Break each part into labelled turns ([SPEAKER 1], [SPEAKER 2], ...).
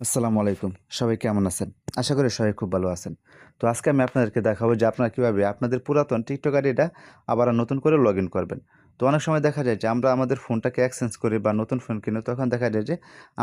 [SPEAKER 1] আসসালামু আলাইকুম। সবাই কেমন আছেন? আশা করি সবাই খুব ভালো আছেন। তো আজকে আমি আপনাদেরকে দেখাবো যে আপনারা কীভাবে আপনাদের পুরাতন টিকটক আইডিটা আবার নতুন করে লগ করবেন। তো অনেক সময় দেখা যায় যে আমরা আমাদের ফোনটাকে এক্সচেঞ্জ করি বা নতুন ফোন কিনে, তখন দেখা যায় যে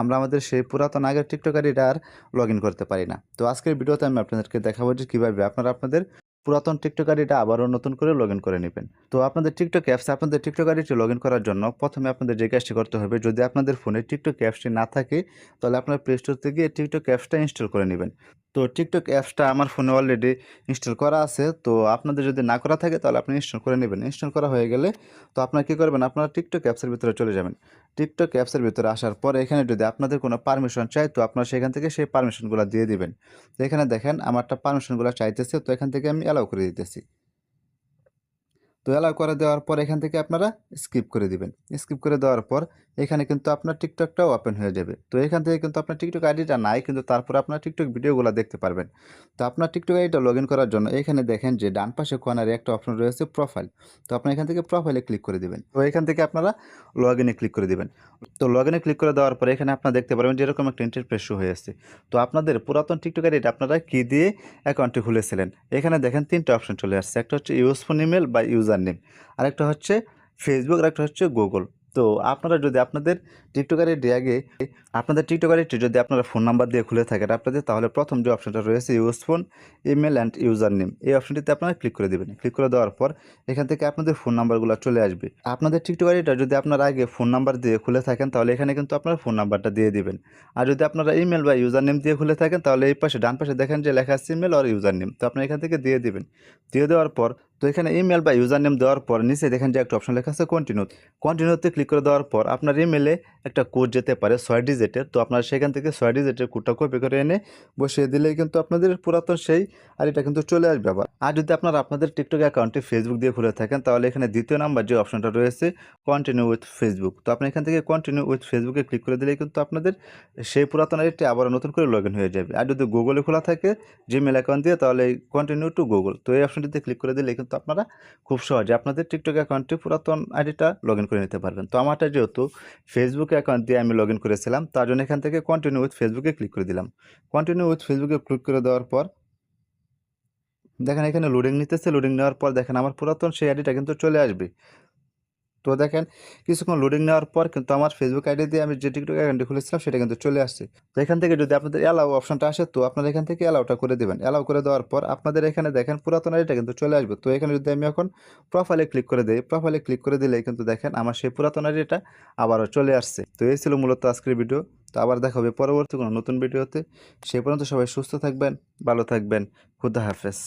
[SPEAKER 1] আমরা আমাদের সেই পুরাতন আগের টিকটক আইডিটা আর লগ করতে পারি না। তো আজকের ভিডিওতে আমি আপনাদেরকে দেখাবো যে কীভাবে আপনারা আপনাদের পুরাতন টিকটক আইডিটা আবারও নতুন করে লগ করে নেবেন। তো আপনাদের টিকটক অ্যাপসে আপনাদের টিকটক আইডিটি লগ করার জন্য প্রথমে আপনাদের যে কাজটি করতে হবে, যদি আপনাদের ফোনে টিকটক অ্যাপসটি না থাকে, তাহলে আপনার প্লে স্টোর থেকে টিকটক অ্যাপসটা ইনস্টল করে নেবেন। তো টিকটক অ্যাপসটা আমার ফোনে অলরেডি ইনস্টল করা আছে। তো আপনাদের যদি না করা থাকে, তাহলে আপনি ইনস্টল করে নেবেন। ইনস্টল করা হয়ে গেলে তো আপনারা কী করবেন? আপনারা টিকটক অ্যাপসের ভিতরে চলে যাবেন। টিকটক অ্যাপসের ভিতরে আসার পর এখানে যদি আপনাদের কোনো পারমিশন চাই, তো আপনারা সেখান থেকে সেই পারমিশনগুলো দিয়ে দিবেন। তো এখানে দেখেন, আমারটা পারমিশনগুলো চাইতেছে, তো এখান থেকে আমি অ্যালাউ করে দিতেছি। তো অ্যালাউ করে দেওয়ার পর এখান থেকে আপনারা স্কিপ করে দিবেন। স্কিপ করে দেওয়ার পর এখানে কিন্তু আপনার টিকটকটাও ওপেন হয়ে যাবে। তো এখান থেকে কিন্তু আপনার টিকটক আইডিটা নাই, কিন্তু তারপর আপনার টিকটক ভিডিওগুলো দেখতে পারবেন। তো আপনার টিকটক আইডিটা লগ করার জন্য এখানে দেখেন যে ডান পাশে কর্নারে একটা অপশন রয়েছে প্রোফাইল তো আপনি এখান থেকে প্রোফাইলে ক্লিক করে দিবেন। তো এখান থেকে আপনারা লগ ক্লিক করে দিবেন। তো লগ ক্লিক করে দেওয়ার পর এখানে আপনারা দেখতে পারবেন যে এরকম একটা ইন্টারপ্রেস হয়ে আসছে তো আপনাদের পুরাতন টিকটক আইডিটা আপনারা কী দিয়ে অ্যাকাউন্টটি খুলেছিলেন? এখানে দেখেন তিনটা অপশন চলে আসছে। একটা হচ্ছে ইউজফোন ইমেল বা ইউজার নেম আরেকটা হচ্ছে ফেসবুক আর একটা হচ্ছে গুগল তো আপনারা যদি আপনাদের টিকটকারের আগে, আপনাদের টিকটকারিটি যদি আপনারা ফোন নাম্বার দিয়ে খুলে থাকেন আপনাদের, তাহলে প্রথম যে অপশনটা রয়েছে use phone email and user name এই অপশনটিতে আপনারা ক্লিক করে দেবেন। ক্লিক করে দেওয়ার পর এখান থেকে আপনাদের ফোন নাম্বারগুলো চলে আসবে। আপনাদের টিকটকারিটা যদি আপনারা আগে ফোন নাম্বার দিয়ে খুলে থাকেন, তাহলে এখানে কিন্তু আপনার ফোন নাম্বারটা দিয়ে দিবেন। আর যদি আপনারা ইমেল বা ইউজার নেম দিয়ে খুলে থাকেন, তাহলে এই পাশে, ডান পাশে দেখেন যে লেখা আছে ইমেল আর ইউজার নেম তো আপনারা এখান থেকে দিয়ে দিবেন। দিয়ে দেওয়ার পর তো এখানে ইমেল বা ইউজার নেম দেওয়ার পর নিচে দেখেন যে একটা অপশন লেখা আছে কন্টিনিউ কন্টিনিউতে ক্লিক করে দেওয়ার পর আপনার ইমেলে একটা কোড যেতে পারে ছয় ডিজিটের তো আপনার সেখান থেকে ছয় ডিজিটের কোডটা কপি করে এনে বসিয়ে দিলেই কিন্তু আপনাদের পুরাতন সেই আর এটা কিন্তু চলে আসবে আবার। আর যদি আপনারা আপনাদের টিকটক অ্যাকাউন্টে ফেসবুক দিয়ে খুলে থাকেন, তাহলে এখানে দ্বিতীয় নাম্বার যে অপশনটা রয়েছে কন্টিনিউ উইথ ফেসবুক তো আপনি এখান থেকে কন্টিনিউ উইথ ফেসবুকে ক্লিক করে দিলেই কিন্তু আপনাদের সেই পুরাতন আইডিটি আবার নতুন করে লগ হয়ে যাবে। আর যদি গুগলে খোলা থাকে জিমেল অ্যাকাউন্ট দিয়ে, তাহলে কন্টিনিউ টু গুগল তো এই অপশনটিতে ক্লিক করে দিলে কিন্তু আপনারা খুব সহজে আপনাদের টিকটক অ্যাকাউন্টটি পুরাতন আইডিটা লগ করে নিতে পারবেন। তো আমারটা যেহেতু ফেসবুক অ্যাকাউন্ট দিয়ে আমি লগ করেছিলাম, তার জন্য এখান থেকে কন্টিনিউ উইথ ফেসবুকে ক্লিক করে দিলাম। কন্টিনিউ উইথ ফেসবুকে ক্লিক করে দেওয়ার পর, দেখেন এখানে লোডিং নিতেছে লোডিং নেওয়ার পর দেখেন আমার পুরাতন সেই আইডিটা কিন্তু চলে আসবে। তো দেখেন, কিছুক্ষণ লোডিং নেওয়ার পর কিন্তু আমার ফেসবুক আইডি দিয়ে আমি যে টিকটক অ্যাকাউন্টটি খুলেছিলাম সেটা কিন্তু চলে আসছে। তো এখান থেকে যদি আপনাদের অ্যালাউ অপশনটা আসে, তো আপনারা এখান থেকে অ্যালাউটা করে দেবেন। অ্যালাউ করে দেওয়ার পর আপনাদের এখানে দেখেন পুরাতন আইডিটা কিন্তু চলে আসবে। তো এখানে যদি আমি এখন প্রোফাইলে ক্লিক করে দিই প্রোফাইলে ক্লিক করে দিলেই কিন্তু দেখেন আমার সেই পুরাতন আইডিটা আবারও চলে আসছে। তো এই ছিল মূলত আজকের ভিডিও তো আবার দেখা হবে পরবর্তী কোনো নতুন ভিডিওতে সেই পর্যন্ত সবাই সুস্থ থাকবেন, ভালো থাকবেন। খুদা হাফেজ।